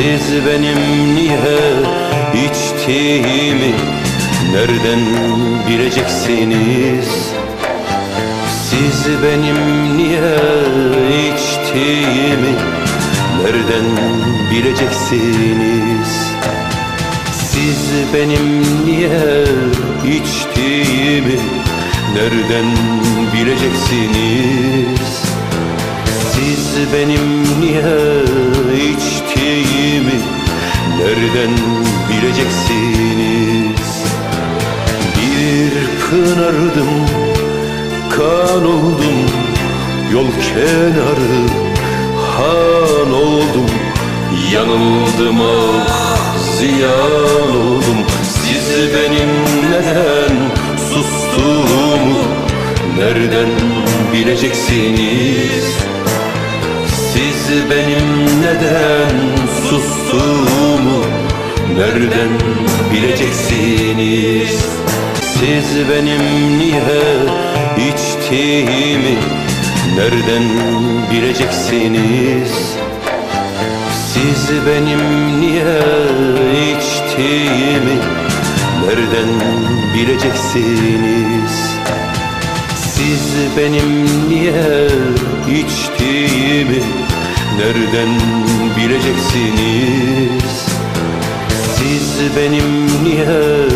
Siz benim niye içtiğimi nereden bileceksiniz? Siz benim niye içtiğimi nereden bileceksiniz? Siz benim niye içtiğimi nereden bileceksiniz? Siz benim niye bileceksiniz? Bir pınardım, kan oldum, yol kenarı han oldum, yanıldım ah ziyan oldum. Siz benim neden sustuğumu nereden bileceksiniz? Siz benim neden sustuğumu nereden bileceksiniz? Siz benim niye içtiğimi nereden bileceksiniz? Siz benim niye içtiğimi nereden bileceksiniz? Siz benim niye içtiğimi nereden bileceksiniz? Siz benim niye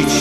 iç